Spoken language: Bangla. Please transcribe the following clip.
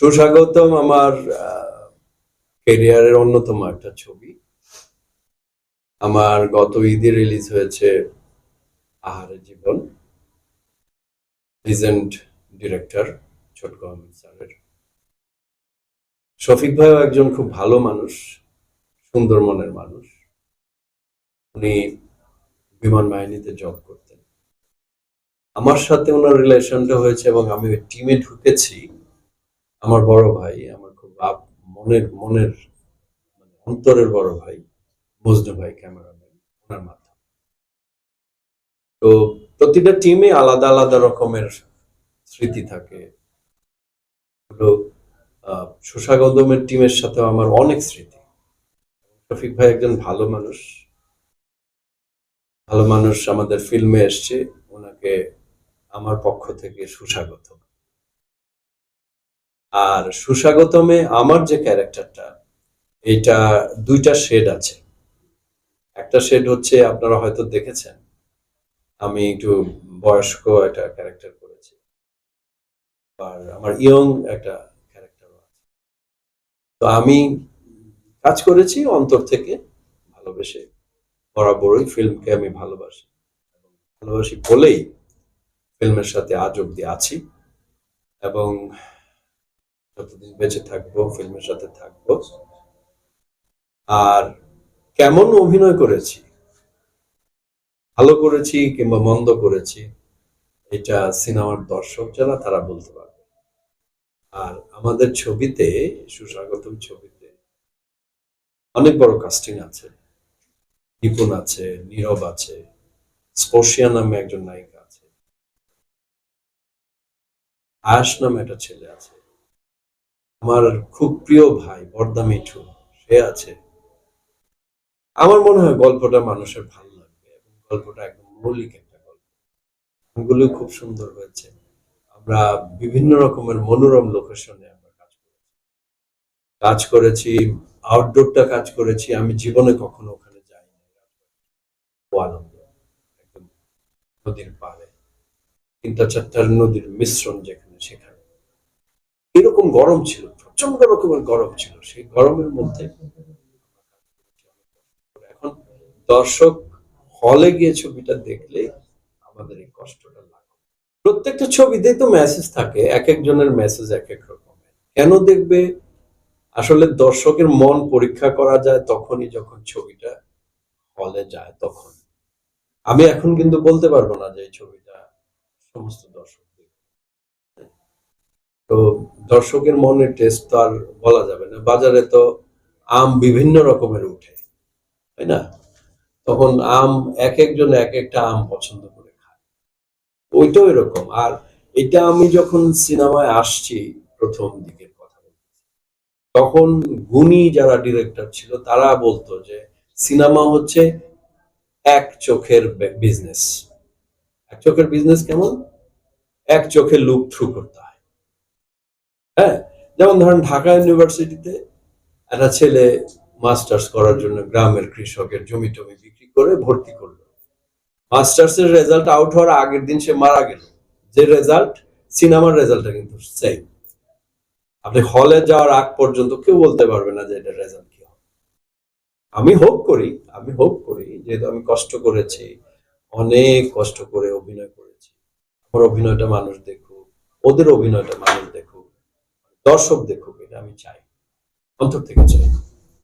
সুস্বাগতম আমার ক্যারিয়ারের অন্যতম একটা ছবি। আমার গত ঈদে রিলিজ হয়েছে আহারের জীবন। লিজেন্ড ডিরেক্টর ছোটক আহমেদ স্যারের। শফিক ভাইও একজন খুব ভালো মানুষ, সুন্দর মনের মানুষ। উনি বিমান বাহিনীতে জব করতেন। আমার সাথে ওনার রিলেশনটা হয়েছে এবং আমি টিমে ঢুকেছি। আমার বড় ভাই, আমার খুব মনের মনের মানে অন্তরের বড় ভাই, মজনু ভাই, ক্যামেরাম্যান, ওনার মাধ্যমে। তো প্রতিটা টিমে আলাদা আলাদা রকমের স্মৃতি থাকে। সুস্বাগতমের টিমের সাথেও আমার অনেক স্মৃতি। শফিক ভাই একজন ভালো মানুষ। ভালো মানুষ আমাদের ফিল্মে এসছে। ওনাকে আমার পক্ষ থেকে সুস্বাগত আর সুস্বাগতমে আমার যে ক্যারেক্টারটা, এটা দুইটা শেড আছে। একটা শেড হচ্ছে আপনারা হয়তো দেখেছেন, আমি একটু বয়স্ক একটা ক্যারেক্টার করেছি। আর আমার ইয়ং একটা ক্যারেক্টারও আছে। তো আমি কাজ করেছি অন্তর থেকে, ভালোবেসে। বরাবরই ফিল্মকে আমি ভালোবাসি। ভালোবাসি বলেই ফিল্মের সাথে আজ অব্দি আছি। এবং যতদিন বেঁচে থাকব ফিল্মের সাথে থাকব। আর কেমন অভিনয় করেছি? ভালো করেছি কিংবা মন্দ করেছি, এটা সিনেমার দর্শক যারা, তারা বলতে পারবে। আর আমাদের ছবিতে, সুস্বাগতম ছবিতে অনেক বড় কাস্টিং আছে। নিপুণ আছে, নীরব আছে, স্পর্শিয়া নামে একজন নায়িকা আছে। আয়াস নামে একটা ছেলে আছে। আমার খুব প্রিয় ভাই, বর্দা মিঠু, সে আছে। আমার মনে হয় গল্পটা মানুষের ভালো লাগবে এবং গল্পটা একদম মৌলিক একটা গল্প। গানগুলো খুব সুন্দর হয়েছে। আমরা বিভিন্ন রকমের মনোরম লোকেশনে আমরা কাজ করেছি। কাজ করেছি আউটডোরটা কাজ করেছি। আমি জীবনে কখনো ওখানে যাইনি। আনন্দ, একদম নদীর পাড়ে। তিনটা চারটার নদীর মিশ্রণ যেখানে এরকম গরম ছিল প্রচণ্ড রকমের গরম ছিল, সেই গরমের মধ্যে এখন দর্শক হলে গিয়ে ছবিটা দেখলে আমাদের এই কষ্টটা লাগে। প্রত্যেকটা ছবিতেই তো মেসেজ থাকে, এক একজনের মেসেজ এক এক রকমের। কেন দেখবে? আসলে দর্শকের মন পরীক্ষা করা যায় তখনই যখন ছবিটা হলে যায়, তখন। আমি এখন কিন্তু বলতে পারব না যে ছবিটা সমস্ত দর্শক। তো দর্শকের মনের টেস্ট তো আর বলা যাবে না। বাজারে তো আম বিভিন্ন রকমের উঠে, তাই না? তখন আম এক একজন এক একটা আম পছন্দ করে খায়। ওইটাও এরকম। আর এটা আমি যখন সিনেমায় আসছি প্রথম দিকের কথা বলতেছি তখন গুণী যারা ডিরেক্টর ছিল, তারা বলতো যে সিনেমা হচ্ছে এক চোখের বিজনেস এক চোখের বিজনেস কেমন? এক চোখে লুক থ্রু করতে হয়। হ্যাঁ যেমন ধরেন ঢাকা ইউনিভার্সিটিতে একটা ছেলে মাস্টার্স করার জন্য গ্রামের কৃষকের জমি টমি বিক্রি করে ভর্তি করল। মাস্টার্স এর রেজাল্ট আউট হওয়ার আগের দিন সে মারা গেল। যে রেজাল্ট, সিনেমার রেজাল্টটা কিন্তু সেম আপনি হলে যাওয়ার আগ পর্যন্ত কেউ বলতে পারবে না যে এটা রেজাল্ট কি হবে। আমি হোপ করি, আমি হোপ করি, যেহেতু আমি কষ্ট করেছি, অনেক কষ্ট করে অভিনয় করেছি। আমার অভিনয়টা মানুষ দেখুক, ওদের অভিনয়টা মানুষ দর্শক দেখুক এটা আমি চাই। অন্তর থেকে চাই।